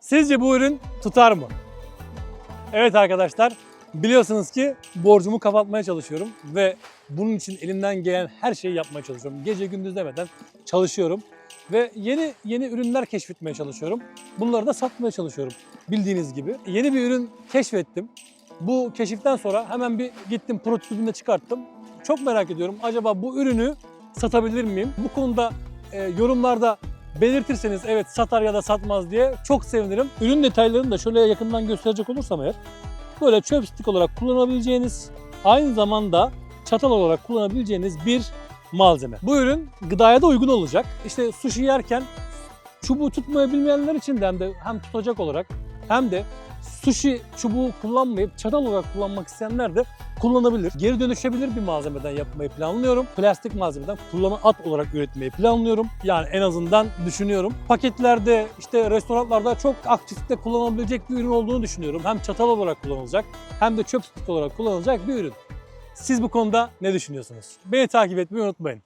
Sizce bu ürün tutar mı? Evet arkadaşlar, biliyorsunuz ki borcumu kapatmaya çalışıyorum ve bunun için elimden gelen her şeyi yapmaya çalışıyorum. Gece gündüz demeden çalışıyorum ve yeni yeni ürünler keşfetmeye çalışıyorum. Bunları da satmaya çalışıyorum bildiğiniz gibi. Yeni bir ürün keşfettim. Bu keşiften sonra hemen bir gittim prototipini çıkarttım. Çok merak ediyorum acaba bu ürünü satabilir miyim? Bu konuda e, yorumlarda belirtirseniz evet satar ya da satmaz diye çok sevinirim. Ürün detaylarını da şöyle yakından gösterecek olursam eğer böyle çöp stick olarak kullanabileceğiniz aynı zamanda çatal olarak kullanabileceğiniz bir malzeme. Bu ürün gıdaya da uygun olacak. İşte sushi yerken çubuğu tutmayı bilmeyenler için de hem de hem tutacak olarak hem de sushi çubuğu kullanmayıp çatal olarak kullanmak isteyenler de kullanabilir. Geri dönüşebilir bir malzemeden yapmayı planlıyorum. Plastik malzemeden kullanı at olarak üretmeyi planlıyorum. Yani en azından düşünüyorum. Paketlerde işte restoranlarda çok aktifte kullanabilecek bir ürün olduğunu düşünüyorum. Hem çatal olarak kullanılacak hem de çöp olarak kullanılacak bir ürün. Siz bu konuda ne düşünüyorsunuz? Beni takip etmeyi unutmayın.